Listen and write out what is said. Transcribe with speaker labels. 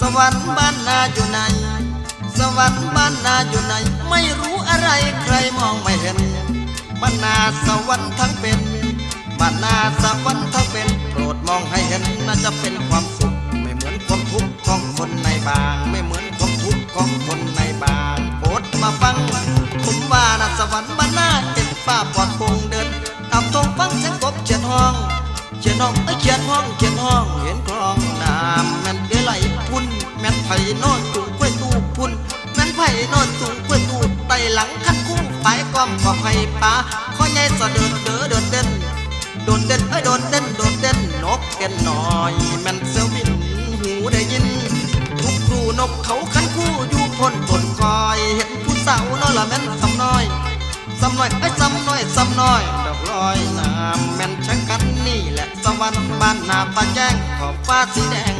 Speaker 1: สวรรค์บ้านนาอยู่ไหน สวรรค์บ้านนาอยู่ไหน ไม่รู้อะไรใครมองไม่เห็นบ้านนาสวรรค์ทั้งเป็นบ้านนาสวรรค์ทั้งเป็น โปรดมองให้เห็นน่าจะเป็นความสุข ไม่เหมือนความทุกข์ของคนในบาง ไม่เหมือนความทุกข์ของคนในบางโปรดมาฟังผมว่านะสวรรค์บ้านนาเป็นป้าปลอดโปร่งเดินตามตรงฟังเสียงกบเขียนห้องเขียนห้องเอ้ยเขียนห้องเขียนห้อง นไผ่นอนจุงกล้วยตู้พุ่นแม่นไผ่นอนจุงกล้วยตู้ไตหลังคันคู่ไปกอมก็ไผ่ป่าข้อใหญ่สะเดินเด้อเดินเด่นโดดเด่นเอ้ยโดดเด่นโดดเด่นนกเก่นหน่อยแม่นเสียวบินหูได้ยิน ทุกครูนกเขาคันคู่อยู่พ้นต้นคอยเห็นผู้สาวน้อยละแม่นสำน้อยซ้ำน้อยไอ้ยซ้ำน้อยซ้ำน้อยดอกลอยน้ำแม่นช่างกันนี่แหละสวรรค์บ้านนาป่าแจ้งขอบฟ้าสีแดง